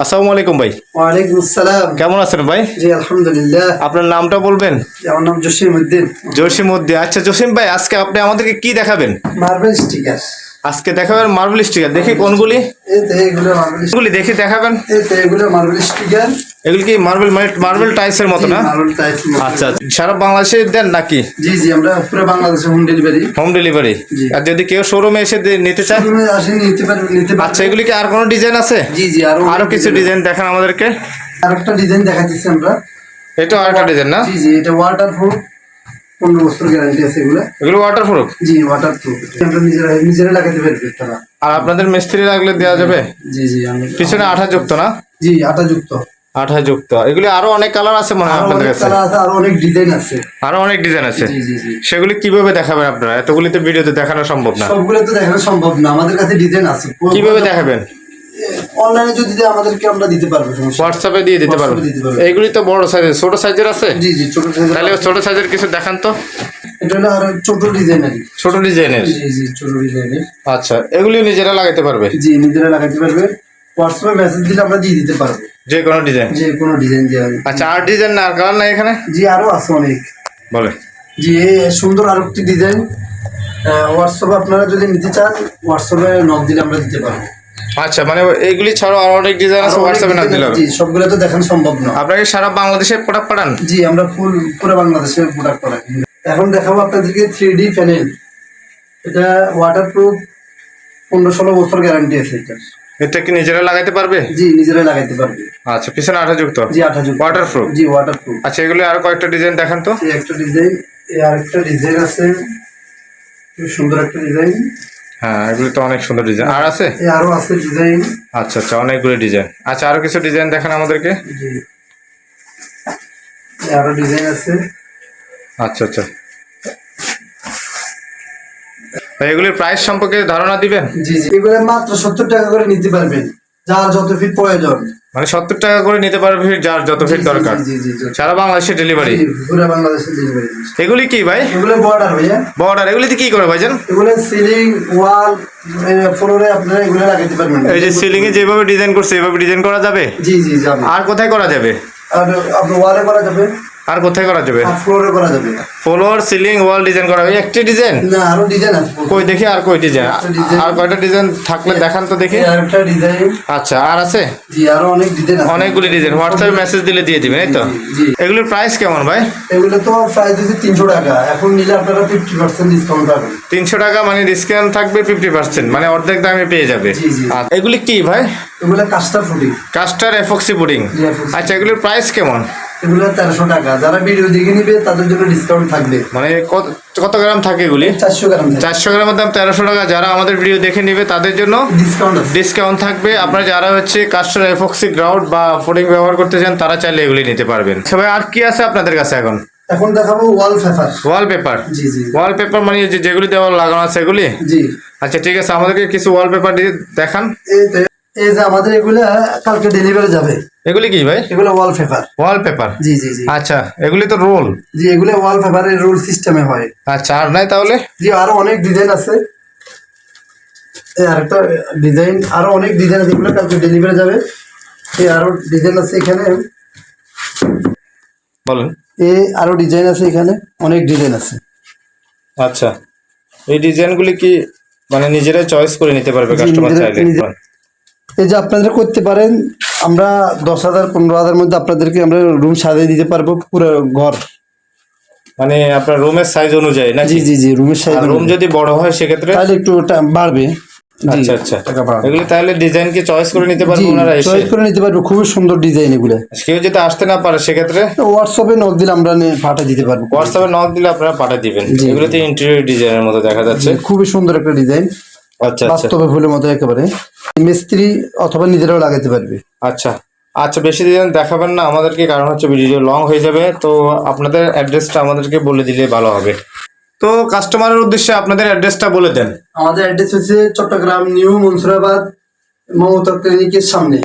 আসসালামু আলাইকুম ভাই। ওয়ালাইকুম আসসালাম। কেমন আছেন ভাই? জি আলহামদুলিল্লাহ। আপনার নামটা বলবেন? আমার নাম জসিম উদ্দিন জসিম উদ্দিন আচ্ছা জসিম ভাই আজকে আপনি আমাদেরকে কি দেখাবেন? মার্বেল স্টিকার আজকে দেখাবেন মার্বেল স্টিকার দেখি কোনগুলি। এগুলো দেখি দেখাবেন। এগুলো কি মার্বেল মার্বেল টাইলসের মতো না? মার্বেল আচ্ছা সারা বাংলাদেশে দেন নাকি? জি জি আমরা পুরো বাংলাদেশে হোম ডেলিভারি হোম ডেলিভারি। আর যদি কেউ শোরুমে এসে নিতে চায়? নিতে পারবে আচ্ছা এগুলি কি আর কোনো ডিজাইন আছে? জি জি আরও আরও কিছু ডিজাইন দেখান আমাদেরকে। আরেকটা ডিজাইন দেখাচ্ছি আমরা। এটা আরেকটা ডিজাইন না? জি জি এটা ওয়াটার প্রুফ পনেরো বছর গ্যারান্টি আছে এগুলো। এগুলো ওয়াটার প্রুফ জি ওয়াটার প্রুফ আমরা নিজেরা নিজেরা লাগাতে পারবে তারা আর আপনাদের মিস্ত্রি লাগলে দেওয়া যাবে? জি জি পিছনে আঠা যুক্ত না? জি আটা যুক্ত আঠা যুক্ত এগুলি আরও অনেক কালার আছে মনে হয় আপনাদের কাছে? আরও অনেক ডিজাইন আছে। আরও অনেক ডিজাইন আছে? সেগুলি কীভাবে দেখাবেন আপনারা? এতগুলি তো ভিডিওতে দেখানো সম্ভব না। সবগুলো তো দেখানো সম্ভব না। আমাদের কাছে ডিজাইন আছে। কীভাবে দেখাবেন? অনলাইনে যদি দেয় আমাদেরকে আমরা দিতে পারব হোয়াটসঅ্যাপে দিয়ে দিতে পারব। এইগুলি তো বড় সাইজের ছোট সাইজের আছে? জি জি ছোট এর- তাহলে ছোট সাইজের কিছু দেখান তো। এটা হলো আরও ছোট ডিজাইনার ছোট ডিজাইনের জি জি ছোট ডিজাইনের আচ্ছা এগুলিও নিজেরা লাগাতে পারবে? জি নিজেরা লাগাতে পারবে। হোয়াটসঅ্যাপে মেসেজ দিলে আমরা দিয়ে দিতে পারব। যে কোনো ডিজাইন যে কোনো ডিজাইন দিয়ে আচ্ছা আর ডিজাইন না আর কালার নাই এখানে? জি আরও আছে অনেক। বলে। জি সুন্দর আরও একটি ডিজাইন হোয়াটসঅ্যাপে আপনারা যদি নিতে চান হোয়াটসঅ্যাপে নক দিলে আমরা দিতে পারব। আচ্ছা মানে এইগুলি ছাড়াও আরও অনেক ডিজাইন আছে হোয়াটসঅ্যাপে না design দিলে আছে, জি সবগুলো তো দেখানো সম্ভব না। আপনাকে সারা বাংলাদেশে প্রোডাক্ট পাঠান? জি আমরা ফুল পুরো বাংলাদেশে প্রোডাক্ট করা এখন দেখাবো আপনাদেরকে থ্রি ডি প্যানেল এটা ওয়াটার প্রুফ পনেরো ষোলো বছর গ্যারান্টি আছে এটা এটা কি নিজেরা লাগাতে পারবে? জি নিজেরা লাগাইতে পারবে। আচ্ছা পিছনে আঠা যুক্ত? জি আঠা যুক্ত। ওয়াটারপ্রুফ জি ওয়াটার প্রুফ আচ্ছা এগুলি আরও কয়েকটা ডিজাইন দেখান তো। এই একটা ডিজাইন আরেকটা ডিজাইন আছে। খুব সুন্দর একটা ডিজাইন হ্যাঁ এগুলি তো অনেক সুন্দর ডিজাইন আর আছে? আরও আছে ডিজাইন আচ্ছা আচ্ছা অনেকগুলো ডিজাইন আচ্ছা আরও কিছু ডিজাইন দেখান আমাদেরকে? জি। আরও ডিজাইন আছে। আচ্ছা আচ্ছা। এগুলির প্রাইস সম্পর্কে ধারণা দিবেন? জি জি। এগুলো মাত্র সত্তর টাকা করে নিতে পারবেন। যার যত ফিট প্রয়োজন। মানে সত্তর টাকা করে নিতে পারবে যার যত ফিট দরকার। সারা বাংলাদেশে ডেলিভারি এগুলি কি ভাই? এগুলো বর্ডার বর্ডার এগুলিতে কি করে ভাইজান? এগুলো সিলিং ওয়াল ফ্লোরে আপনারা এগুলো লাগাতে পারবেন। এই যে সিলিং এ যেভাবে ডিজাইন করছে এভাবে ডিজাইন করা যাবে? জি জি যাবে আর কোথায় করা যাবে? আর আপনার ওয়ালে করা যাবে। আর কোথায় করা যাবে? ফ্লোরে করা যাবে। ফ্লোর সিলিং ওয়াল ডিজাইন করা হবে একটি ডিজাইন না আরও ডিজাইন আছে। কই দেখি আর কই ডিজাইন আর কয়টা ডিজাইন থাকলে দেখান তো দেখি। আরেকটা ডিজাইন আচ্ছা আর আছে? জি আরও অনেক ডিজাইন আছে। অনেকগুলি ডিজাইন হোয়াটসঅ্যাপে মেসেজ দিলে দিয়ে দিবেন এই তো। এগুলোর প্রাইস কেমন ভাই? এগুলো তো প্রাইস দিচ্ছে তিনশো টাকা। এখন নিলে আপনারা ফিফটি পার্সেন্ট ডিসকাউন্ট পাবেন। তিনশো টাকা মানে ডিসকাউন্ট থাকবে ফিফটি পার্সেন্ট মানে অর্ধেক দামে পেয়ে যাবে। জি, জি। আর এগুলি কি ভাই? এগুলো কাস্টার ফুডিং কাস্টার এফক্সি পুডিং আচ্ছা এগুলির প্রাইস কেমন? এগুলো তেরোশো টাকা। যারা ভিডিও দেখে নিবে তাদের জন্য ডিসকাউন্ট থাকবে। মানে কত কত গ্রাম থাকে এগুলি? চারশো গ্রাম চারশো গ্রামের দাম তেরোশো টাকা। যারা আমাদের ভিডিও দেখে নেবে তাদের জন্য ডিসকাউন্ট ডিসকাউন্ট থাকবে। আপনারা যারা হচ্ছে কাস্টার এফক্সি গ্রাউন্ড বা ফুডিং ব্যবহার করতে চান তারা চাইলে এগুলি নিতে পারবেন। সবাই আর কি আছে আপনাদের কাছে এখন? এখন দেখাবো ওয়াল পেপার ওয়ালপেপার জি জি। ওয়ালপেপার মানে যে যেগুলি দেওয়াল লাগানো আছে এগুলি? জি। আচ্ছা ঠিক আছে। আমাদেরকে কিছু ওয়ালপেপার দিয়ে দেখান। এই যে আমাদের এগুলো কালকে ডেলিভারি যাবে। এগুলি কি ভাই? এগুলো ওয়াল পেপার ওয়ালপেপার জি জি জি। আচ্ছা এগুলি তো রোল জি এগুলো ওয়াল পেপারের রোল সিস্টেমে হয়। আচ্ছা আর নাই তাহলে? জি আরও অনেক ডিজাইন আছে। এই আরেকটা ডিজাইন আরও অনেক ডিজাইন আছে এগুলো কালকে ডেলিভারি যাবে। এই আরও ডিজাইন আছে এখানে। বলেন। এই আরও ডিজাইন আছে এখানে অনেক ডিজাইন আছে। আচ্ছা এই ডিজাইনগুলি কি মানে নিজেরাই চয়েস করে নিতে পারবে কাস্টমার চাইলে? এই যে আপনাদের করতে পারেন আমরা দশ হাজার পনেরো হাজার মধ্যে আপনাদেরকে আমরা রুম সাজিয়ে দিতে পারব পুরো ঘর। মানে আপনার রুমের সাইজ অনুযায়ী না জি জি জি রুমের সাইজ রুম যদি বড় হয় সেক্ষেত্রে? তাহলে একটু বাড়বে। আচ্ছা আচ্ছা। বাড়বে। তাহলে ডিজাইন কি চয়েস করে নিতে পারবে ওনারা এসে? চয়েস করে নিতে পারবে খুবই সুন্দর ডিজাইন এগুলো। কেউ যদি আসতে না পারে সেক্ষেত্রে? হোয়াটসঅ্যাপে নক দিলে আমরা নিয়ে পাঠিয়ে দিতে পারব। হোয়াটসঅ্যাপে নক দিলে আপনারা পাঠিয়ে দিবেন। জি। এগুলোতে ইন্টেরিয়র ডিজাইনের মতো দেখা যাচ্ছে। খুবই সুন্দর একটা ডিজাইন আচ্ছা আচ্ছা। বাস্তবে ফুলের মতো একেবারে। মিস্ত্রি অথবা নিজেরাও লাগাতে পারবে। আচ্ছা আচ্ছা বেশি দিন দেখাবেন না। আমাদেরকে কারণ হচ্ছে ভিডিও লং হয়ে যাবে। তো আপনাদের অ্যাড্রেসটা আমাদেরকে বলে দিলে ভালো হবে। তো কাস্টমারের উদ্দেশ্যে আপনাদের অ্যাড্রেসটা বলে দেন। আমাদের অ্যাড্রেস হচ্ছে চট্টগ্রাম নিউ মনসুরাবাদ মমতা ক্লিনিকের সামনে।